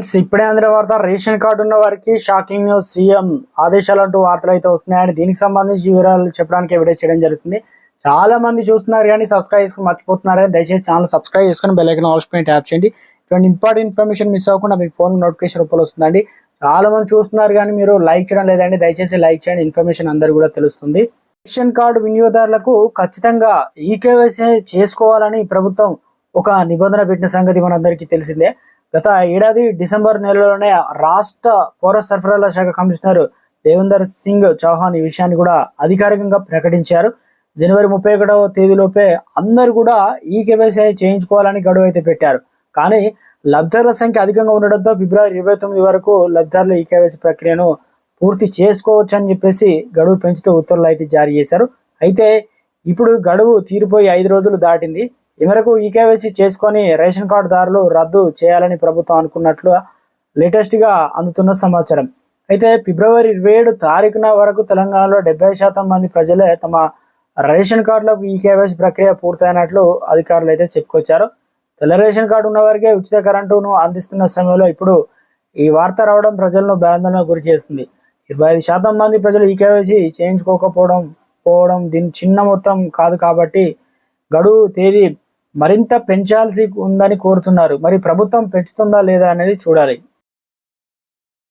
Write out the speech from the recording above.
Friends ఇప్పుడే అందిన వార్త రేషన్ కార్డు ఉన్న వారికి షాకింగ్ న్యూస్ సీఎం ఆదేశాలు అంటూ వార్తలు అయితే వస్తున్నాయని దీనికి సంబంధించి వివరాలు చెప్పడానికి వీడియో చేయడం జరుగుతుంది. చాలా మంది చూస్తున్నారు కానీ సబ్స్క్రైబ్ చేసుకుని మర్చిపోతున్నారు? దయచేసి ఛానల్ సబ్స్క్రైబ్ చేసుకుని బెల్లైకన్ ఆల్స్ పైన ట్యాప్ చేయండి. ఇటువంటి ఇంపార్టెంట్ ఇన్ఫర్మేషన్ మిస్ అవ్వకుండా మీ ఫోన్ నోటిఫికేషన్ రూపంలో వస్తుందండి. చాలా మంది చూస్తున్నారు కానీ మీరు లైక్ చేయడం లేదండి. దయచేసి లైక్ చేయండి. ఇన్ఫర్మేషన్ అందరు కూడా తెలుస్తుంది. రేషన్ కార్డు వినియోగదారులకు ఖచ్చితంగా ఈకేవైసీ చేసుకోవాలని ప్రభుత్వం ఒక నిబంధన పెట్టిన సంగతి మనందరికీ తెలిసిందే. గత ఏడాది డిసెంబర్ నెలలోనే రాష్ట్ర పౌర సరఫరాల శాఖ కమిషనర్ దేవేందర్ సింగ్ చౌహాన్ ఈ విషయాన్ని కూడా అధికారికంగా ప్రకటించారు. జనవరి ముప్పై ఒకటవ తేదీలోపే అందరూ కూడా ఈ కేవైసీ చేయించుకోవాలని గడువు అయితే పెట్టారు. కానీ లబ్ధిదారుల సంఖ్య అధికంగా ఉండడంతో ఫిబ్రవరి ఇరవై తొమ్మిది వరకు లబ్ధిదారులు ఈ కేవైసీ ప్రక్రియను పూర్తి చేసుకోవచ్చు అని చెప్పేసి గడువు పెంచుతూ ఉత్తర్వులు అయితే జారీ చేశారు. అయితే ఇప్పుడు గడువు తీరిపోయి ఐదు రోజులు దాటింది. ఈ మేరకు ఈ కేవైసీ చేసుకొని రేషన్ కార్డుదారులు రద్దు చేయాలని ప్రభుత్వం అనుకున్నట్లు లేటెస్ట్గా అందుతున్న సమాచారం. అయితే ఫిబ్రవరి ఇరవై ఏడు తారీఖున వరకు తెలంగాణలో డెబ్బై శాతం మంది ప్రజలే తమ రేషన్ కార్డులకు ఈ కేవైసీ ప్రక్రియ పూర్తయినట్లు అధికారులు అయితే చెప్పుకొచ్చారు. తెల్ల రేషన్ కార్డు ఉన్న వారికే ఉచిత కరెంటును అందిస్తున్న సమయంలో ఇప్పుడు ఈ వార్త రావడం ప్రజలను భయాందోళన గురి చేస్తుంది. ఇరవై ఐదు శాతం మంది ప్రజలు ఈ కేవైసీ చేయించుకోకపోవడం పోవడం దీని చిన్న మొత్తం కాదు కాబట్టి గడువు తేదీ మరింత పెంచాల్సి ఉందని కోరుతున్నారు. మరి ప్రభుత్వం పెంచుతుందా లేదా అనేది చూడాలి.